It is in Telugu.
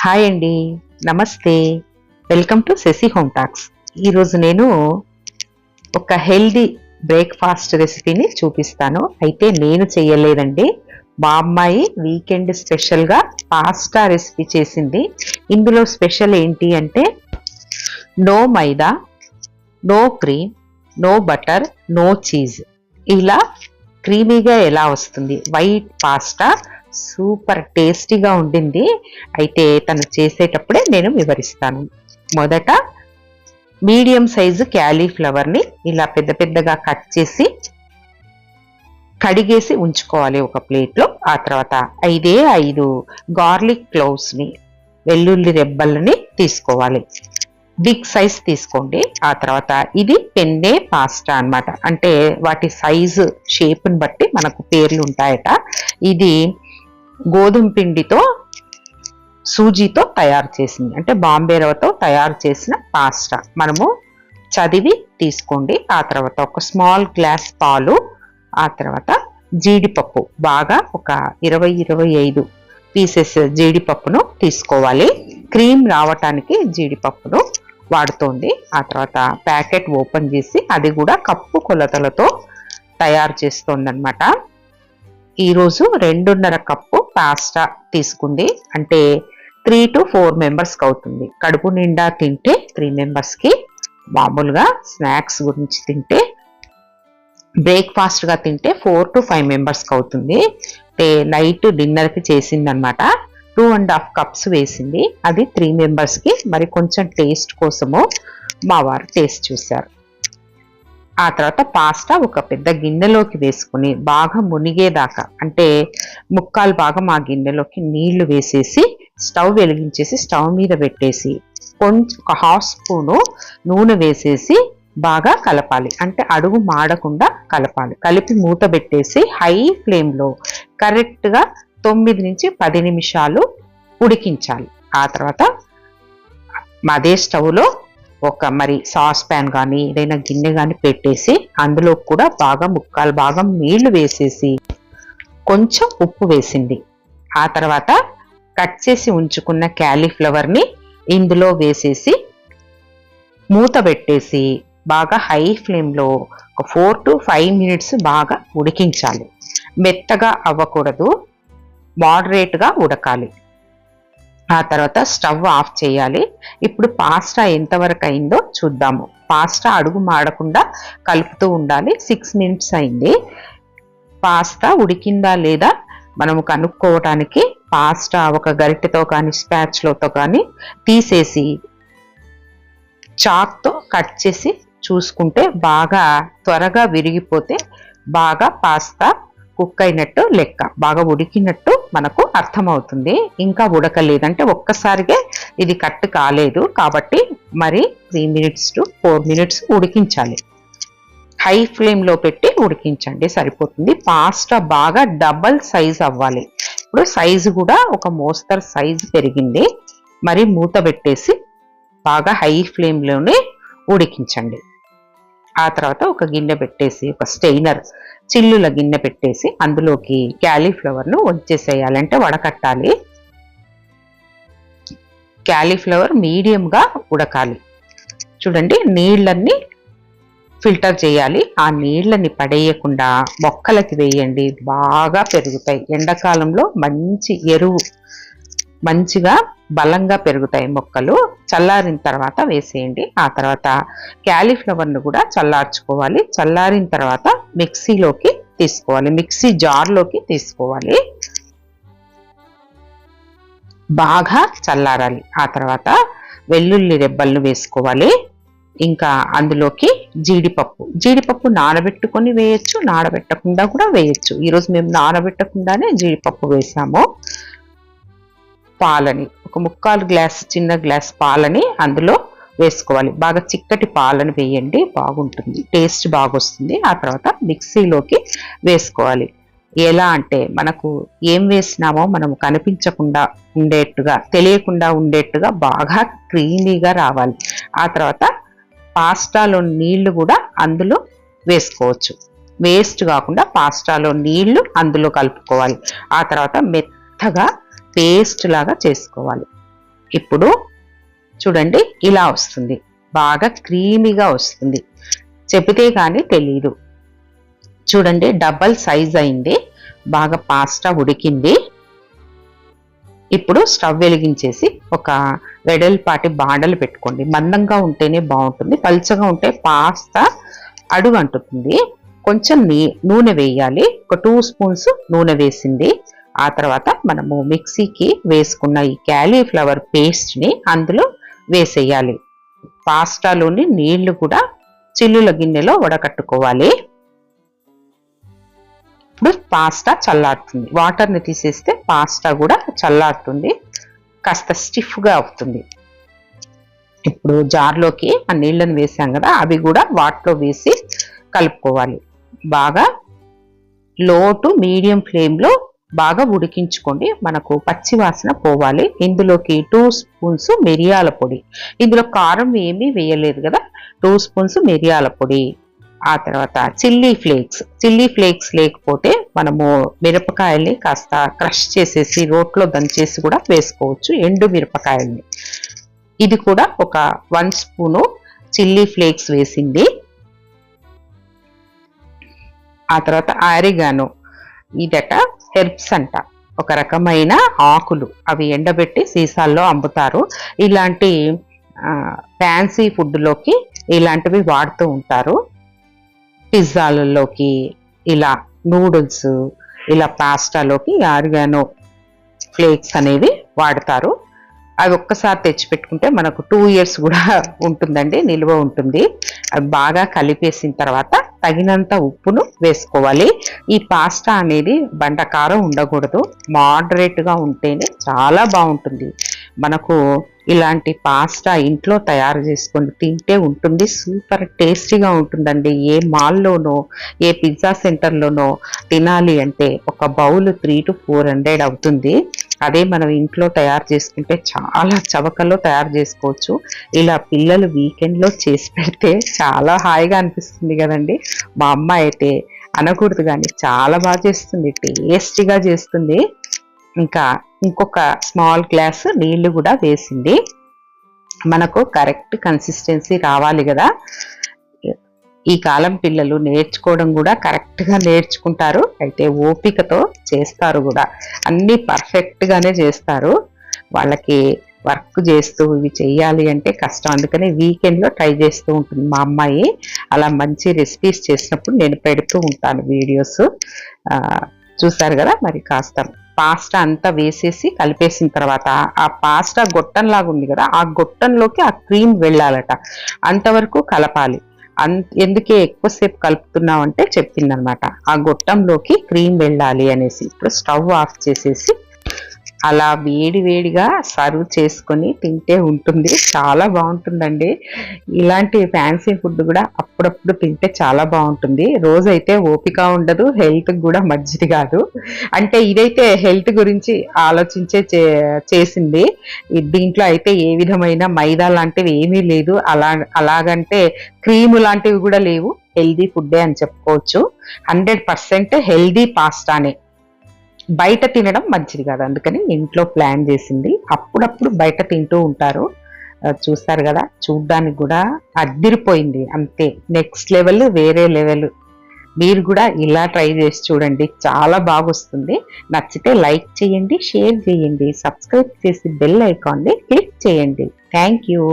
హాయ్ అండి. Namaste. Welcome to Sashi home talks. ఈరోజు నేను ఒక హెల్దీ బ్రేక్ఫాస్ట్ రెసిపీని చూపిస్తాను. అయితే నేను చేయలేదండి. మా అమ్మాయి వీకెండ్ స్పెషల్గా పాస్తా రెసిపీ చేసింది. ఇందులో స్పెషల్ ఏంటి అంటే no maida no cream no butter no cheese. ఇలా క్రీమీగా ఎలా వస్తుంది? వైట్ పాస్తా సూపర్ టేస్టీగా ఉండింది. అయితే తను చేసేటప్పుడే నేను వివరిస్తాను. మొదట మీడియం సైజు క్యాలీఫ్లవర్ని ఇలా పెద్ద పెద్దగా కట్ చేసి కడిగేసి ఉంచుకోవాలి ఒక ప్లేట్లో. ఆ తర్వాత ఐదే ఐదు గార్లిక్ క్లోవ్స్ని వెల్లుల్లి రెబ్బలని తీసుకోవాలి. బిగ్ సైజ్ తీసుకోండి. ఆ తర్వాత ఇది పెన్నే పాస్తా అన్నమాట. అంటే వాటి సైజు షేప్ని బట్టి మనకు పేర్లు ఉంటాయట. ఇది గోధుమ పిండితో సూజీతో తయారు చేసింది. అంటే బాంబే రవ్వతో తయారు చేసిన పాస్తా. మనము చదివి తీసుకోండి. ఆ తర్వాత ఒక స్మాల్ గ్లాస్ పాలు ఆ తర్వాత జీడిపప్పు. బాగా ఒక ఇరవై ఇరవై ఐదు పీసెస్ జీడిపప్పును తీసుకోవాలి. క్రీమ్ రావటానికి జీడిపప్పును వాడుతోంది. ఆ తర్వాత ప్యాకెట్ ఓపెన్ చేసి అది కూడా కప్పు కొలతలతో తయారు చేస్తోందనమాట ఈరోజు రెండున్నర కప్పు పాస్తా తీసుకుంది. అంటే త్రీ టు ఫోర్ మెంబర్స్కి అవుతుంది. కడుపు నిండా తింటే త్రీ మెంబర్స్కి మామూలుగా స్నాక్స్ గురించి తింటే బ్రేక్ఫాస్ట్గా తింటే ఫోర్ టు ఫైవ్ మెంబర్స్కి అవుతుంది. అంటే నైట్ డిన్నర్కి చేసిందనమాట టూ అండ్ హాఫ్ కప్స్ వేసింది. అది త్రీ మెంబర్స్కి మరి కొంచెం టేస్ట్ కోసము మా వారు టేస్ట్ చూశారు. ఆ తర్వాత పాస్తా ఒక పెద్ద గిన్నెలోకి వేసుకుని బాగా మునిగేదాకా అంటే ముక్కాలు భాగం ఆ గిన్నెలోకి నీళ్ళు వేసేసి స్టవ్ వెలిగించేసి స్టవ్ మీద పెట్టేసి కొంచెం ఒక హాఫ్ స్పూను నూనె వేసేసి బాగా కలపాలి. అంటే అడుగు మాడకుండా కలపాలి. కలిపి మూత పెట్టేసి హై ఫ్లేమ్లో కరెక్ట్గా తొమ్మిది నుంచి పది నిమిషాలు ఉడికించాలి. ఆ తర్వాత అదే స్టవ్లో ఒక మరి సాస్ ప్యాన్ కానీ ఏదైనా గిన్నె కానీ పెట్టేసి అందులో కూడా బాగా ముక్కాలు భాగం నీళ్ళు వేసేసి కొంచెం ఉప్పు వేసింది. ఆ తర్వాత కట్ చేసి ఉంచుకున్న క్యాలీఫ్లవర్ని ఇందులో వేసేసి మూత పెట్టేసి బాగా హై ఫ్లేమ్లో ఒక ఫోర్ టు ఫైవ్ మినిట్స్ బాగా ఉడికించాలి. మెత్తగా అవ్వకూడదు. మోడరేట్గా ఉడకాలి. ఆ తర్వాత స్టవ్ ఆఫ్ చేయాలి. ఇప్పుడు పాస్తా ఎంతవరకు అయిందో చూద్దాము. పాస్తా అడుగు మాడకుండా కలుపుతూ ఉండాలి. సిక్స్ మినిట్స్ అయింది. పాస్తా ఉడికిందా లేదా మనము కనుక్కోవటానికి పాస్తా ఒక గరిటెతో కానీ స్పాచ్లోతో కానీ తీసేసి చాక్తో కట్ చేసి చూసుకుంటే బాగా త్వరగా విరిగిపోతే బాగా పాస్తా కుక్ అయినట్టు లెక్క బాగా ఉడికినట్టు మనకు అర్థమవుతుంది. ఇంకా ఉడకలేదంటే ఒక్కసారిగా ఇది కట్ కాలేదు కాబట్టి మరి three minutes to four minutes ఉడికించాలి. హై ఫ్లేమ్లో పెట్టి ఉడికించండి సరిపోతుంది. పాస్తా బాగా డబల్ సైజ్ అవ్వాలి. ఇప్పుడు సైజు కూడా ఒక మోస్తరు సైజు పెరిగింది. మరి మూత పెట్టేసి బాగా హై ఫ్లేమ్లోనే ఉడికించండి. ఆ తర్వాత ఒక గిన్నె పెట్టేసి ఒక స్టెయినర్ చిల్లుల గిన్నె పెట్టేసి అందులోకి క్యాలీఫ్లవర్ను వచ్చేసేయాలంటే వడకట్టాలి. క్యాలీఫ్లవర్ మీడియంగా ఉడకాలి. చూడండి నీళ్ళన్నీ ఫిల్టర్ చేయాలి. ఆ నీళ్ళని పడేయకుండా మొక్కలకి వేయండి. బాగా పెరుగుతాయి. ఎండాకాలంలో మంచి ఎరువు. మంచిగా బలంగా పెరుగుతాయి మొక్కలు. చల్లారిన తర్వాత వేసేయండి. ఆ తర్వాత క్యాలీఫ్లవర్ను కూడా చల్లార్చుకోవాలి. చల్లారిన తర్వాత మిక్సీలోకి తీసుకోవాలి. మిక్సీ జార్లోకి తీసుకోవాలి. బాగా చల్లారాలి. ఆ తర్వాత వెల్లుల్లి రెబ్బలను వేసుకోవాలి. ఇంకా అందులోకి జీడిపప్పు. జీడిపప్పు నానబెట్టుకొని వేయచ్చు నానబెట్టకుండా కూడా వేయచ్చు. ఈరోజు మేము నానబెట్టకుండానే జీడిపప్పు వేసాము. పాలని ఒక ముక్కాలు గ్లాస్ చిన్న గ్లాస్ పాలని అందులో వేసుకోవాలి. బాగా చిక్కటి పాలను వేయండి బాగుంటుంది. టేస్ట్ బాగొస్తుంది. ఆ తర్వాత మిక్సీలోకి వేసుకోవాలి. ఎలా అంటే మనకు ఏం వేసినామో మనం కనిపించకుండా ఉండేట్టుగా తెలియకుండా ఉండేట్టుగా బాగా క్రీమీగా రావాలి. ఆ తర్వాత పాస్టాలో నీళ్ళు కూడా అందులో వేసుకోవచ్చు. వేస్ట్ కాకుండా పాస్టాలో నీళ్ళు అందులో కలుపుకోవాలి. ఆ తర్వాత మెత్తగా పేస్ట్ లాగా చేసుకోవాలి. ఇప్పుడు చూడండి ఇలా వస్తుంది. బాగా క్రీమీగా వస్తుంది. చెబితే కానీ తెలియదు చూడండి డబల్ సైజ్ అయింది. బాగా పాస్టా ఉడికింది. ఇప్పుడు స్టవ్ వెలిగించేసి ఒక వెడల్పాటి బాండలు పెట్టుకోండి. మందంగా ఉంటేనే బాగుంటుంది. పలుచగా ఉంటే పాస్తా అడుగు అంటుతుంది కొంచెం నూనె వేయాలి. ఒక టూ స్పూన్స్ నూనె వేసింది. ఆ తర్వాత మనము మిక్సీకి వేసుకున్న ఈ క్యాలీఫ్లవర్ పేస్ట్ని అందులో వేసేయాలి. పాస్టాలోని నీళ్ళు కూడా చిల్లుల గిన్నెలో వడకట్టుకోవాలి. ఇప్పుడు పాస్టా చల్లారుతుంది. వాటర్ని తీసేస్తే పాస్టా కూడా చల్లారుతుంది. కాస్త స్టిఫ్గా అవుతుంది. ఇప్పుడు జార్లోకి ఆ నీళ్ళని వేసాం కదా అవి కూడా వాటిలో వేసి కలుపుకోవాలి. బాగా లో టు మీడియం ఫ్లేమ్లో బాగా ఉడికించుకోండి. మనకు పచ్చి వాసన పోవాలి. ఇందులోకి టూ స్పూన్స్ మిరియాల పొడి. ఇందులో కారం ఏమీ వేయలేదు కదా? టూ స్పూన్స్ మిరియాల పొడి. ఆ తర్వాత చిల్లీ ఫ్లేక్స్ చిల్లీ ఫ్లేక్స్ లేకపోతే మనము మిరపకాయల్ని కాస్త క్రష్ చేసేసి రోట్లో దంచేసి కూడా వేసుకోవచ్చు. ఎండు మిరపకాయల్ని. ఇది కూడా ఒక వన్ స్పూను చిల్లీ ఫ్లేక్స్ వేసింది. ఆ తర్వాత ఆరిగాను. ఇదట హెర్బ్స్ అంట. ఒక రకమైన ఆకులు అవి ఎండబెట్టి సీసాల్లో అమ్ముతారు. ఇలాంటి ఫ్యాన్సీ ఫుడ్లోకి ఇలాంటివి వాడుతూ ఉంటారు. పిజ్జాలలోకి ఇలా నూడిల్స్ ఇలా పాస్టాలోకి ఆర్గానో ఫ్లేక్స్ అనేవి వాడతారు. అవి ఒక్కసారి తెచ్చిపెట్టుకుంటే మనకు టూ ఇయర్స్ కూడా ఉంటుందండి నిల్వ ఉంటుంది. అవి బాగా కలిపేసిన తర్వాత తగినంత ఉప్పును వేసుకోవాలి. ఈ పాస్తా అనేది బండకారం ఉండకూడదు మోడరేట్గా ఉంటేనే చాలా బాగుంటుంది. మనకు ఇలాంటి పాస్తా ఇంట్లో తయారు చేసుకొని తింటే ఉంటుంది సూపర్ టేస్టీగా ఉంటుందండి. ఏ మాల్లోనో ఏ పిజ్జా సెంటర్లోనో తినాలి అంటే ఒక bowl three to four hundred అవుతుంది. అదే మనం ఇంట్లో తయారు చేసుకుంటే చాలా చవకలో తయారు చేసుకోవచ్చు. ఇలా పిల్లలు వీకెండ్లో చేసి పెడితే చాలా హాయిగా అనిపిస్తుంది కదండి. మా అమ్మ అయితే అనకూడదు కానీ చాలా బాగా చేస్తుంది టేస్టీగా చేస్తుంది. ఇంకా ఇంకొక స్మాల్ గ్లాస్ నీళ్ళు కూడా వేసింది. మనకు కరెక్ట్ కన్సిస్టెన్సీ రావాలి కదా. ఈ కాలం పిల్లలు నేర్చుకోవడం కూడా కరెక్ట్గా నేర్చుకుంటారు. అయితే ఓపికతో చేస్తారు కూడా. అన్నీ పర్ఫెక్ట్గానే చేస్తారు. వాళ్ళకి వర్క్ చేస్తూ ఇవి చేయాలి అంటే కష్టం. అందుకని వీకెండ్లో ట్రై చేస్తూ ఉంటుంది మా అమ్మాయి. అలా మంచి రెసిపీస్ చేసినప్పుడు నేను పెడుతూ ఉంటాను వీడియోస్ చూసారు కదా మరి కాస్త పాస్టా అంతా వేసేసి కలిపేసిన తర్వాత ఆ పాస్టా గొట్టంలాగా ఉంది కదా ఆ గొట్టంలోకి ఆ క్రీమ్ వెళ్ళాలట. అంతవరకు కలపాలి. అన్ ఎందుకే ఎక్కువసేపు కలుపుతున్నావు అంటే చెప్పిందనమాట. ఆ గొట్టంలోకి క్రీమ్ వెళ్ళాలి అనేసి. ఇప్పుడు స్టవ్ ఆఫ్ చేసేసి అలా వేడి వేడిగా సర్వ్ చేసుకొని తింటే ఉంటుంది. చాలా బాగుంటుందండి. ఇలాంటి ఫ్యాన్సీ ఫుడ్ కూడా అప్పుడప్పుడు తింటే చాలా బాగుంటుంది. రోజైతే ఓపిక ఉండదు హెల్త్ కూడా మంచిది కాదు. అంటే ఇదైతే హెల్త్ గురించి ఆలోచించే చేసింది. దీంట్లో అయితే ఏ విధమైన మైదా లాంటివి ఏమీ లేదు. అలా అలాగంటే క్రీము లాంటివి కూడా లేవు. హెల్దీ ఫుడ్డే అని చెప్పుకోవచ్చు. హండ్రెడ్ పర్సెంట్ హెల్దీ పాస్టానే బయట తినడం మంచిది కాదు. అందుకని ఇంట్లో ప్లాన్ చేసింది. అప్పుడప్పుడు బయట తింటూ ఉంటారు. చూస్తారు కదా చూడ్డానికి కూడా అద్దిరిపోయింది. అంతే. నెక్స్ట్ లెవెల్ వేరే లెవెల్ మీరు కూడా ఇలా ట్రై చేసి చూడండి. చాలా బాగొస్తుంది. నచ్చితే లైక్ చేయండి షేర్ చేయండి. సబ్స్క్రైబ్ చేసి బెల్ ఐకాన్ని క్లిక్ చేయండి. Thank you